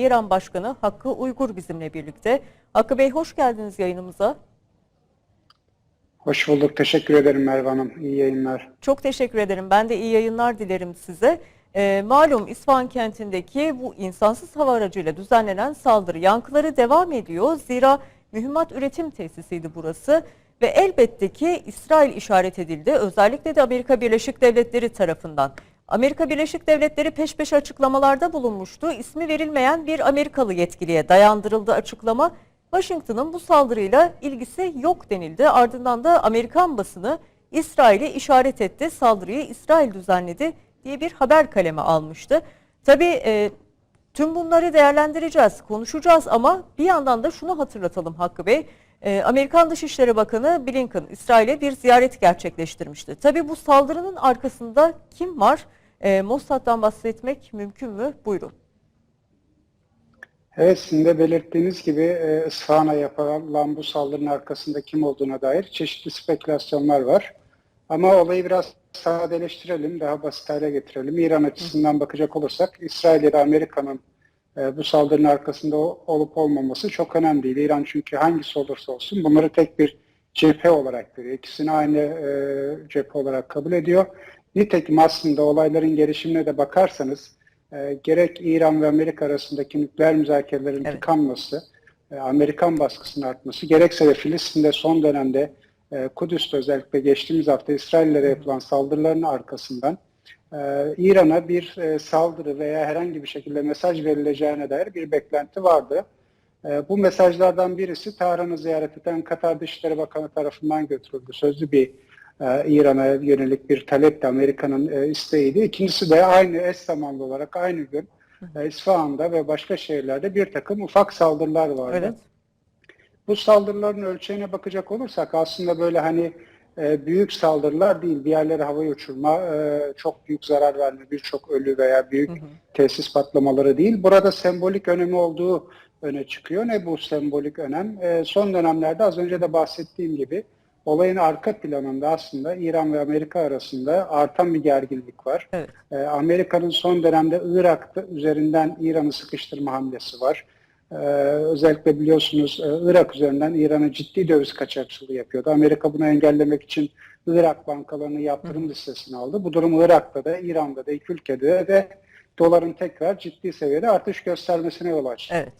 İran Başkanı Hakkı Uygur bizimle birlikte. Hakkı Bey hoş geldiniz yayınımıza. Hoş bulduk. Teşekkür ederim Merve Hanım. İyi yayınlar. Çok teşekkür ederim. Ben de iyi yayınlar dilerim size. Ee, malum İsfahan kentindeki bu insansız hava aracıyla düzenlenen saldırı yankıları devam ediyor. Zira mühimmat üretim tesisiydi burası ve elbette ki İsrail işaret edildi. Özellikle de Amerika Birleşik Devletleri tarafından. Amerika Birleşik Devletleri peş peşe açıklamalarda bulunmuştu. İsmi verilmeyen bir Amerikalı yetkiliye dayandırıldı açıklama. Washington'ın bu saldırıyla ilgisi yok denildi. Ardından da Amerikan basını İsrail'e işaret etti. Saldırıyı İsrail düzenledi diye bir haber kalemi almıştı. Tabii e, tüm bunları değerlendireceğiz, konuşacağız ama bir yandan da şunu hatırlatalım Hakkı Bey. E, Amerikan Dışişleri Bakanı Blinken İsrail'e bir ziyaret gerçekleştirmişti. Tabii bu saldırının arkasında kim var? E, Mossad'dan bahsetmek mümkün mü? Buyurun. Evet sizin de belirttiğiniz gibi e, İsfahan'a yapılan bu saldırının arkasında kim olduğuna dair çeşitli spekülasyonlar var. Ama olayı biraz sadeleştirelim, daha basit hale getirelim. İran açısından bakacak olursak İsrail ya da Amerika'nın e, bu saldırının arkasında olup olmaması çok önemli değil. İran çünkü hangisi olursa olsun bunları tek bir cephe olarak görüyor. İkisini aynı e, cephe olarak kabul ediyor. Nitekim aslında olayların gelişimine de bakarsanız e, gerek İran ve Amerika arasındaki nükleer müzakerelerin Evet. tıkanması, e, Amerikan baskısının artması, gerekse de Filistin'de son dönemde e, Kudüs'te özellikle geçtiğimiz hafta İsraillere yapılan saldırıların arkasından e, İran'a bir e, saldırı veya herhangi bir şekilde mesaj verileceğine dair bir beklenti vardı. E, bu mesajlardan birisi Tahran'ı ziyaret eden Katar Dışişleri Bakanı tarafından götürüldü. Sözlü bir İran'a yönelik bir talep de Amerika'nın e, isteğiydi. İkincisi de aynı eş zamanlı olarak aynı gün e, İsfahan'da ve başka şehirlerde bir takım ufak saldırılar vardı. Evet. Bu saldırıların ölçeğine bakacak olursak aslında böyle hani e, büyük saldırılar değil, bir yerlere havaya uçurma, e, çok büyük zarar verme, birçok ölü veya büyük Hı hı. tesis patlamaları değil. Burada sembolik önemi olduğu öne çıkıyor. Ne bu sembolik önem? E, son dönemlerde az önce de bahsettiğim gibi olayın arka planında aslında İran ve Amerika arasında artan bir gerginlik var. Evet. E, Amerika'nın son dönemde Irak'ta üzerinden İran'ı sıkıştırma hamlesi var. Ee, özellikle biliyorsunuz e, Irak üzerinden İran'a ciddi döviz kaçakçılığı yapıyordu. Amerika bunu engellemek için Irak bankalarını yaptırım listesine aldı. Bu durum Irak'ta da İran'da da iki ülkede de doların tekrar ciddi seviyede artış göstermesine yol açtı. Evet.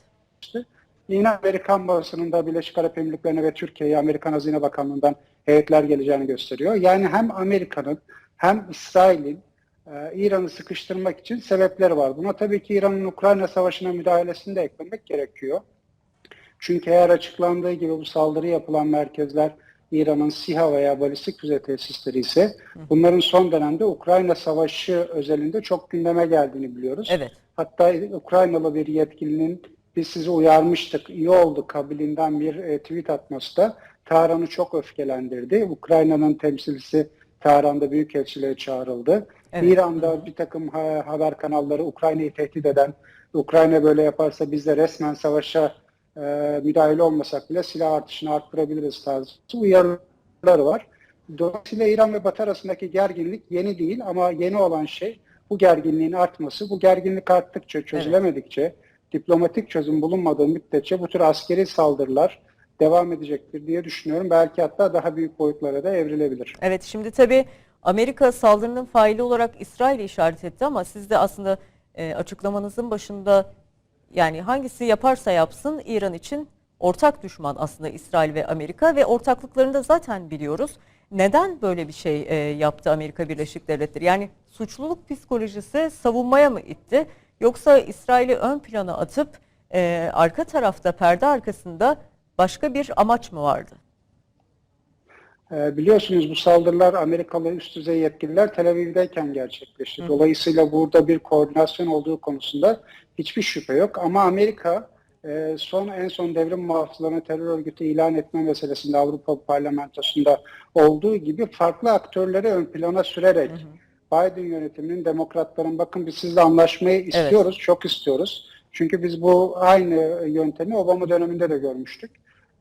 Yine Amerikan basınında Birleşik Arap Emirlikleri'ne ve Türkiye'ye Amerikan Hazine Bakanlığı'ndan heyetler geleceğini gösteriyor. Yani hem Amerika'nın hem İsrail'in e, İran'ı sıkıştırmak için sebepleri var. Buna tabii ki İran'ın Ukrayna Savaşı'na müdahalesini de eklemek gerekiyor. Çünkü eğer açıklandığı gibi bu saldırı yapılan merkezler İran'ın SİHA veya balistik füze tesisleri ise bunların son dönemde Ukrayna Savaşı özelinde çok gündeme geldiğini biliyoruz. Evet. Hatta Ukraynalı bir yetkilinin biz sizi uyarmıştık, iyi oldu kabilinden bir e, tweet atması da Tahran'ı çok öfkelendirdi. Ukrayna'nın temsilcisi Tahran'da büyükelçiliğe çağrıldı. Evet. İran'da bir takım ha- haber kanalları Ukrayna'yı tehdit eden, Ukrayna böyle yaparsa biz de resmen savaşa e, müdahale olmasak bile silah artışını arttırabiliriz tarzı uyarıları var. Dolayısıyla İran ve Batı arasındaki gerginlik yeni değil ama yeni olan şey bu gerginliğin artması. Bu gerginlik arttıkça, çözülemedikçe, diplomatik çözüm bulunmadığı müddetçe bu tür askeri saldırılar devam edecektir diye düşünüyorum. Belki hatta daha büyük boyutlara da evrilebilir. Evet şimdi tabii Amerika saldırının faili olarak İsrail'i işaret etti ama siz de aslında e, açıklamanızın başında yani hangisi yaparsa yapsın İran için ortak düşman aslında İsrail ve Amerika ve ortaklıklarını da zaten biliyoruz. Neden böyle bir şey e, yaptı Amerika Birleşik Devletleri? Yani suçluluk psikolojisi savunmaya mı itti? Yoksa İsrail'i ön plana atıp e, arka tarafta perde arkasında başka bir amaç mı vardı? Ee, Biliyorsunuz bu saldırılar Amerikalı üst düzey yetkililer Tel Aviv'deyken gerçekleşti. Dolayısıyla burada bir koordinasyon olduğu konusunda hiçbir şüphe yok. Ama Amerika e, son en son devrim muhafızlarını terör örgütü ilan etme meselesinde Avrupa Parlamentosu'nda olduğu gibi farklı aktörleri ön plana sürerek Hı hı. Biden yönetiminin demokratların bakın biz sizle anlaşmayı istiyoruz, çok istiyoruz. Çünkü biz bu aynı yöntemi Obama döneminde de görmüştük.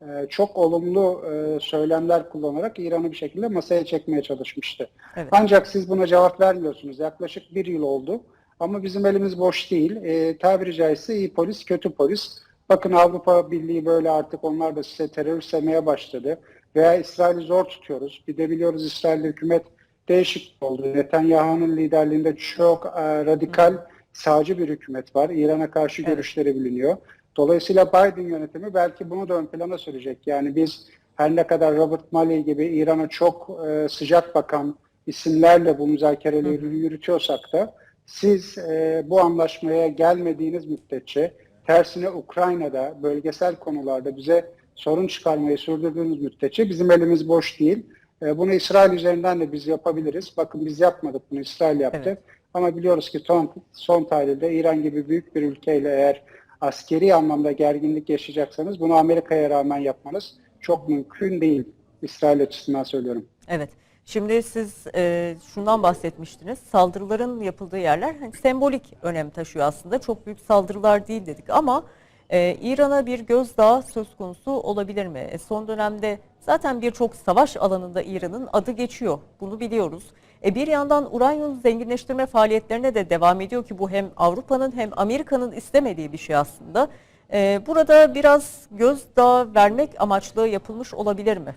Ee, çok olumlu e, söylemler kullanarak İran'ı bir şekilde masaya çekmeye çalışmıştı. Evet. Ancak siz buna cevap vermiyorsunuz. Yaklaşık bir yıl oldu. Ama bizim elimiz boş değil. E, tabiri caizse iyi polis, kötü polis. Bakın Avrupa Birliği böyle artık onlar da size terör sevmeye başladı. Veya İsrail'i zor tutuyoruz. Bir de biliyoruz İsrail'de hükümet değişik oldu. Netanyahu'nun liderliğinde çok e, radikal sağcı bir hükümet var. İran'a karşı Evet. görüşleri biliniyor. Dolayısıyla Biden yönetimi belki bunu da ön plana sürecek. Yani biz her ne kadar Robert Malley gibi İran'a çok e, sıcak bakan isimlerle bu müzakereleri yürütüyorsak da siz e, bu anlaşmaya gelmediğiniz müddetçe tersine Ukrayna'da bölgesel konularda bize sorun çıkarmayı sürdürdüğünüz müddetçe bizim elimiz boş değil. E, bunu İsrail üzerinden de biz yapabiliriz. Bakın biz yapmadık bunu İsrail yaptı. Evet. Ama biliyoruz ki son, son tahlilde İran gibi büyük bir ülkeyle eğer askeri anlamda gerginlik yaşayacaksanız bunu Amerika'ya rağmen yapmanız çok mümkün değil. İsrail açısından söylüyorum. Evet. Şimdi siz e, şundan bahsetmiştiniz. Saldırıların yapıldığı yerler hani sembolik önem taşıyor aslında. Çok büyük saldırılar değil dedik ama e, İran'a bir gözdağı söz konusu olabilir mi? E, son dönemde zaten birçok savaş alanında İran'ın adı geçiyor. Bunu biliyoruz. E, bir yandan uranyum zenginleştirme faaliyetlerine de devam ediyor ki bu hem Avrupa'nın hem Amerika'nın istemediği bir şey aslında. E, burada biraz gözdağı vermek amaçlı yapılmış olabilir mi?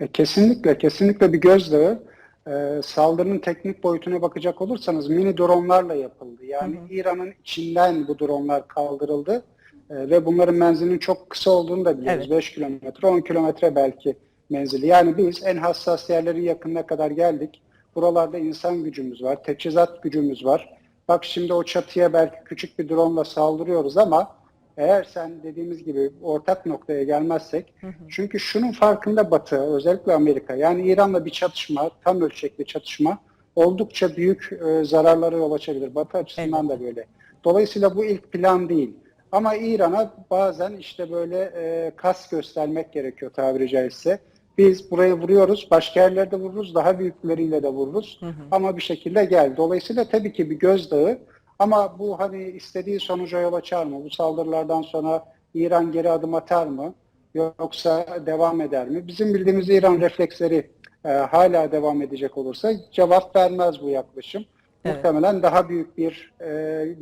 E, kesinlikle, kesinlikle bir gözdağı. E, saldırının teknik boyutuna bakacak olursanız mini dronlarla yapıldı. Yani Hı hı. İran'ın içinden bu dronlar kaldırıldı E, ve bunların menzilinin çok kısa olduğunu da biliyoruz. Evet. 5 kilometre, 10 kilometre belki menzili. Yani biz en hassas yerlerin yakınına kadar geldik. Buralarda insan gücümüz var, teçhizat gücümüz var. Bak şimdi o çatıya belki küçük bir drone saldırıyoruz ama eğer sen dediğimiz gibi ortak noktaya gelmezsek çünkü şunun farkında Batı, özellikle Amerika, yani İran'la bir çatışma, tam ölçekli çatışma oldukça büyük e, zararlara yol açabilir. Batı açısından da böyle. Dolayısıyla bu ilk plan değil. Ama İran'a bazen işte böyle e, kas göstermek gerekiyor tabiri caizse. Biz buraya vuruyoruz, başka yerlerde vururuz, daha büyükleriyle de vururuz. Ama bir şekilde gel. Dolayısıyla tabii ki bir gözdağı ama bu hani istediği sonuca yol açar mı? Bu saldırılardan sonra İran geri adım atar mı? Yoksa devam eder mi? Bizim bildiğimiz İran refleksleri e, hala devam edecek olursa cevap vermez bu yaklaşım. Evet. Muhtemelen daha büyük bir e,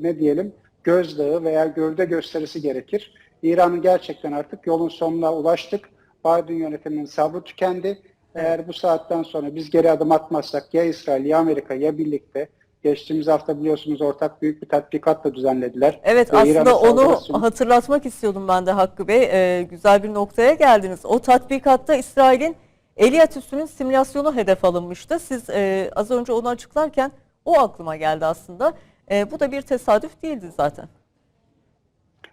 ne diyelim gözdağı veya gövde gösterisi gerekir. İran'ın gerçekten artık yolun sonuna ulaştık. Biden yönetiminin sabrı tükendi. Eğer bu saatten sonra biz geri adım atmazsak ya İsrail ya Amerika ya birlikte geçtiğimiz hafta biliyorsunuz ortak büyük bir tatbikat da düzenlediler. Evet Ve aslında onu hatırlatmak istiyordum ben de Hakkı Bey. Ee, güzel bir noktaya geldiniz. O tatbikatta İsrail'in Eliyat üssünün simülasyonu hedef alınmıştı. Siz e, az önce onu açıklarken o aklıma geldi aslında. E, bu da bir tesadüf değildi zaten.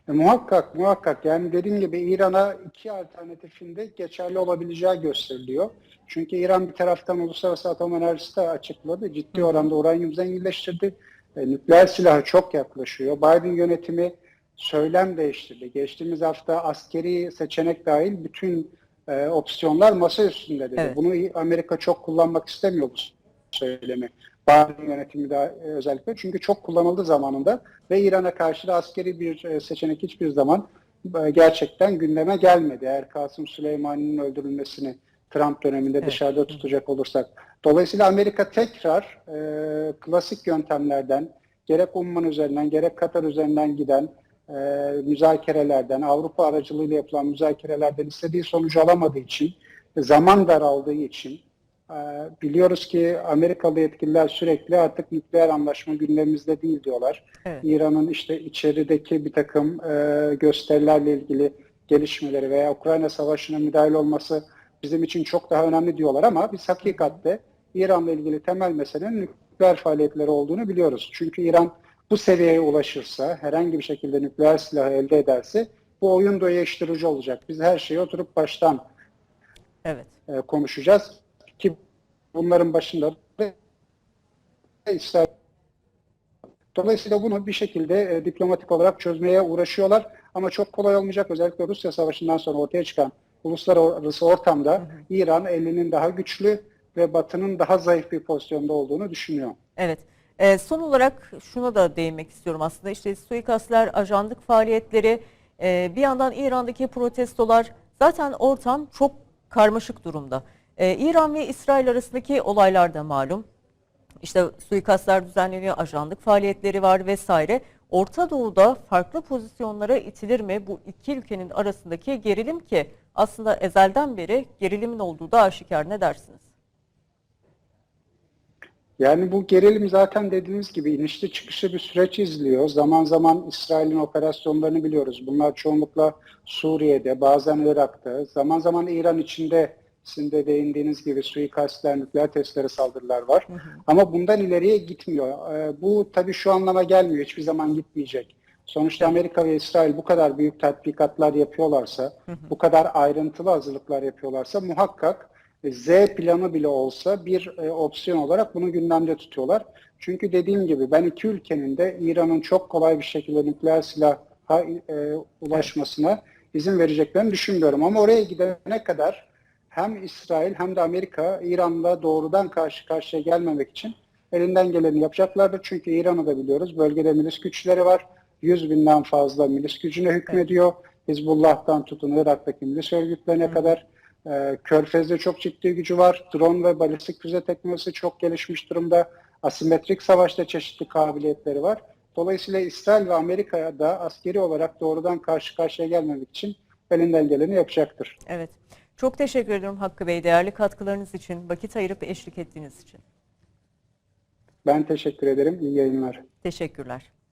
E, muhakkak muhakkak yani dediğim gibi İran'a iki alternatifinde geçerli olabileceği gösteriliyor. Çünkü İran bir taraftan Uluslararası Atom Enerjisi de açıkladı. Ciddi oranda uranyum zenginleştirdi. E, nükleer silahı çok yaklaşıyor. Biden yönetimi söylem değiştirdi. Geçtiğimiz hafta askeri seçenek dahil bütün e, opsiyonlar masa üstünde dedi. Evet. Bunu Amerika çok kullanmak istemiyor bu söylemi. Biden yönetimi de e, özellikle. Çünkü çok kullanıldı zamanında ve İran'a karşı da askeri bir e, seçenek hiçbir zaman e, gerçekten gündeme gelmedi. Eğer Kasım Süleyman'ın öldürülmesini Trump döneminde Evet. dışarıda tutacak olursak. Dolayısıyla Amerika tekrar e, klasik yöntemlerden gerek Umman üzerinden gerek Katar üzerinden giden e, müzakerelerden, Avrupa aracılığıyla yapılan müzakerelerden istediği sonucu alamadığı için, zaman daraldığı için biliyoruz ki Amerikalı yetkililer sürekli artık nükleer anlaşma gündemimizde değil diyorlar. Evet. İran'ın işte içerideki bir takım e, gösterilerle ilgili gelişmeleri veya Ukrayna Savaşı'na müdahale olması bizim için çok daha önemli diyorlar ama biz hakikatte İran'la ilgili temel meselenin nükleer faaliyetleri olduğunu biliyoruz. Çünkü İran bu seviyeye ulaşırsa, herhangi bir şekilde nükleer silahı elde ederse bu oyun doyuşturucu olacak. Biz her şeyi oturup baştan Evet. e, konuşacağız bunların başında da İsrail Dolayısıyla bunu bir şekilde e, diplomatik olarak çözmeye uğraşıyorlar ama çok kolay olmayacak. Özellikle Rusya Savaşı'ndan sonra ortaya çıkan uluslararası ortamda İran elinin daha güçlü ve Batı'nın daha zayıf bir pozisyonda olduğunu düşünüyor. Evet. Ee, son olarak şuna da değinmek istiyorum aslında. İşte suikastler, ajanlık faaliyetleri, e, bir yandan İran'daki protestolar zaten ortam çok karmaşık durumda. Ee, İran ve İsrail arasındaki olaylar da malum. İşte suikastlar düzenleniyor, ajanlık faaliyetleri var vesaire. Orta Doğu'da farklı pozisyonlara itilir mi bu iki ülkenin arasındaki gerilim ki aslında ezelden beri gerilimin olduğu da aşikar ne dersiniz? Yani bu gerilim zaten dediğiniz gibi inişli çıkışlı bir süreç izliyor. Zaman zaman İsrail'in operasyonlarını biliyoruz. Bunlar çoğunlukla Suriye'de, bazen Irak'ta, zaman zaman İran içinde sizin de değindiğiniz gibi suikastler, nükleer testlere saldırılar var. Ama bundan ileriye gitmiyor. Ee, bu tabii şu anlama gelmiyor. Hiçbir zaman gitmeyecek. Sonuçta Amerika ve İsrail bu kadar büyük tatbikatlar yapıyorlarsa, bu kadar ayrıntılı hazırlıklar yapıyorlarsa muhakkak e, Z planı bile olsa bir e, opsiyon olarak bunu gündemde tutuyorlar. Çünkü dediğim gibi ben iki ülkenin de İran'ın çok kolay bir şekilde nükleer silaha e, ulaşmasına izin vereceklerini düşünmüyorum. Ama oraya gidene kadar hem İsrail hem de Amerika İran'la doğrudan karşı karşıya gelmemek için elinden geleni yapacaklardır. Çünkü İran'ı da biliyoruz. Bölgede milis güçleri var. 100 binden fazla milis gücüne hükmediyor. Hizbullah'tan tutun Irak'taki milis örgütlerine kadar. Ee, Körfez'de çok ciddi gücü var. Drone ve balistik füze teknolojisi çok gelişmiş durumda. Asimetrik savaşta çeşitli kabiliyetleri var. Dolayısıyla İsrail ve Amerika'ya da askeri olarak doğrudan karşı karşıya gelmemek için elinden geleni yapacaktır. Evet. Çok teşekkür ediyorum Hakkı Bey değerli katkılarınız için, vakit ayırıp eşlik ettiğiniz için. Ben teşekkür ederim. İyi yayınlar. Teşekkürler.